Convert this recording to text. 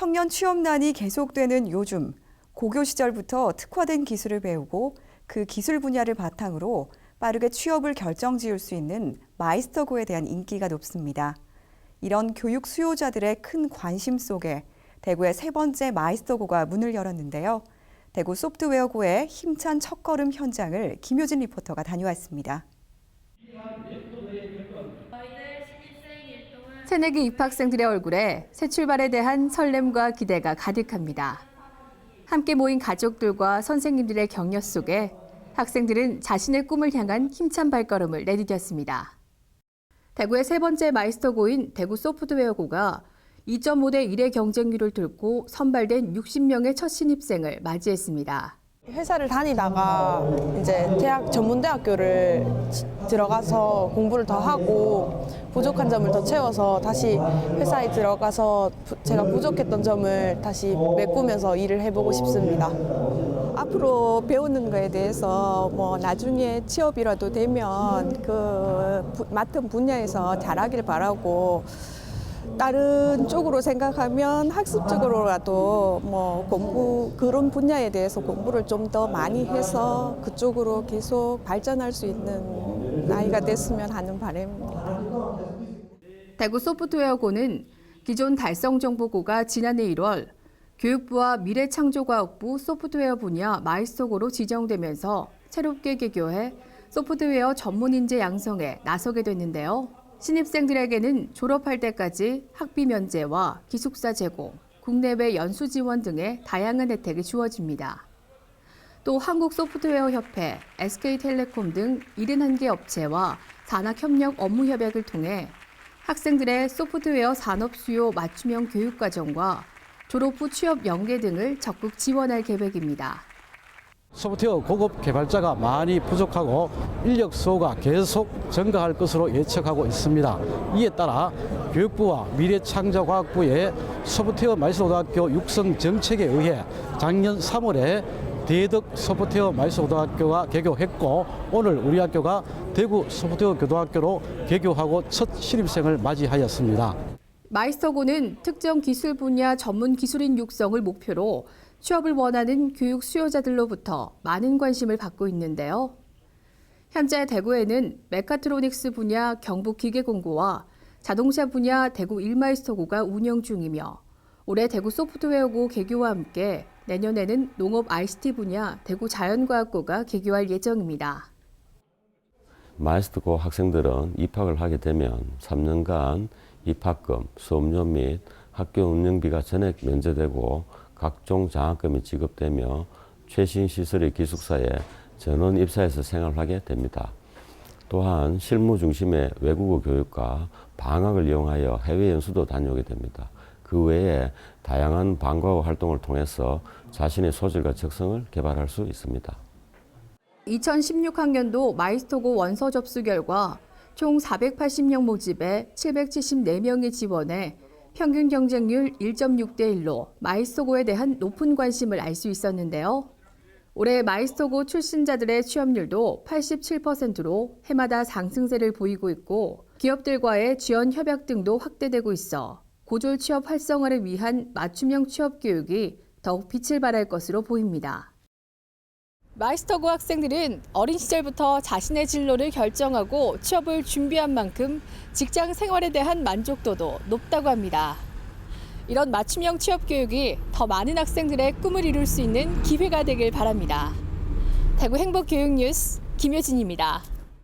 청년 취업난이 계속되는 요즘 고교 시절부터 특화된 기술을 배우고 그 기술 분야를 바탕으로 빠르게 취업을 결정지을 수 있는 마이스터고에 대한 인기가 높습니다. 이런 교육 수요자들의 큰 관심 속에 대구의 세 번째 마이스터고가 문을 열었는데요. 대구 소프트웨어고의 힘찬 첫걸음 현장을 김효진 리포터가 다녀왔습니다. 새내기 입학생들의 얼굴에 새 출발에 대한 설렘과 기대가 가득합니다. 함께 모인 가족들과 선생님들의 격려 속에 학생들은 자신의 꿈을 향한 힘찬 발걸음을 내디뎠습니다. 대구의 세 번째 마이스터고인 대구 소프트웨어고가 2.5대 1의 경쟁률을 뚫고 선발된 60명의 첫 신입생을 맞이했습니다. 회사를 다니다가 이제 대학 전문대학교를 지- 들어가서 공부를 더 하고 부족한 점을 더 채워서 다시 회사에 들어가서 부- 제가 부족했던 점을 다시 메꾸면서 일을 해보고 싶습니다. 앞으로 배우는 거에 대해서 뭐 나중에 취업이라도 되면 그 부- 맡은 분야에서 잘하길 바라고 다른 쪽으로 생각하면 학습적으로라도 뭐 공부 그런 분야에 대해서 공부를 좀 더 많이 해서 그쪽으로 계속 발전할 수 있는 나이가 됐으면 하는 바람입니다. 대구 소프트웨어고는 기존 달성정보고가 지난해 1월 교육부와 미래창조과학부 소프트웨어 분야 마이스터고로 지정되면서 새롭게 개교해 소프트웨어 전문 인재 양성에 나서게 됐는데요. 신입생들에게는 졸업할 때까지 학비 면제와 기숙사 제공, 국내외 연수 지원 등의 다양한 혜택이 주어집니다. 또 한국소프트웨어협회, SK텔레콤 등 71개 업체와 산학협력 업무 협약을 통해 학생들의 소프트웨어 산업 수요 맞춤형 교육 과정과 졸업 후 취업 연계 등을 적극 지원할 계획입니다. 소프트웨어 고급 개발자가 많이 부족하고 인력 수요가 계속 증가할 것으로 예측하고 있습니다. 이에 따라 교육부와 미래창조과학부의 소프트웨어 마이스터고등학교 육성 정책에 의해 작년 3월에 대덕 소프트웨어 마이스터고등학교가 개교했고 오늘 우리 학교가 대구 소프트웨어 고등학교로 개교하고 첫 신입생을 맞이하였습니다. 마이스터고는 특정 기술 분야 전문 기술인 육성을 목표로 취업을 원하는 교육 수요자들로부터 많은 관심을 받고 있는데요. 현재 대구에는 메카트로닉스 분야 경북 기계공고와 자동차 분야 대구 일마이스터고가 운영 중이며 올해 대구 소프트웨어고 개교와 함께 내년에는 농업 ICT 분야 대구 자연과학고가 개교할 예정입니다. 마이스터고 학생들은 입학을 하게 되면 3년간 입학금, 수업료 및 학교 운영비가 전액 면제되고 각종 장학금이 지급되며 최신 시설의 기숙사에 전원 입사해서 생활하게 됩니다. 또한 실무 중심의 외국어 교육과 방학을 이용하여 해외 연수도 다녀오게 됩니다. 그 외에 다양한 방과후 활동을 통해서 자신의 소질과 적성을 개발할 수 있습니다. 2016학년도 마이스터고 원서 접수 결과 총 480명 모집에 774명이 지원해 평균 경쟁률 1.6대 1로 마이스터고에 대한 높은 관심을 알 수 있었는데요. 올해 마이스터고 출신자들의 취업률도 87%로 해마다 상승세를 보이고 있고 기업들과의 지원 협약 등도 확대되고 있어 고졸 취업 활성화를 위한 맞춤형 취업 교육이 더욱 빛을 발할 것으로 보입니다. 마이스터고 학생들은 어린 시절부터 자신의 진로를 결정하고 취업을 준비한 만큼 직장 생활에 대한 만족도도 높다고 합니다. 이런 맞춤형 취업 교육이 더 많은 학생들의 꿈을 이룰 수 있는 기회가 되길 바랍니다. 대구 행복교육 뉴스 김효진입니다.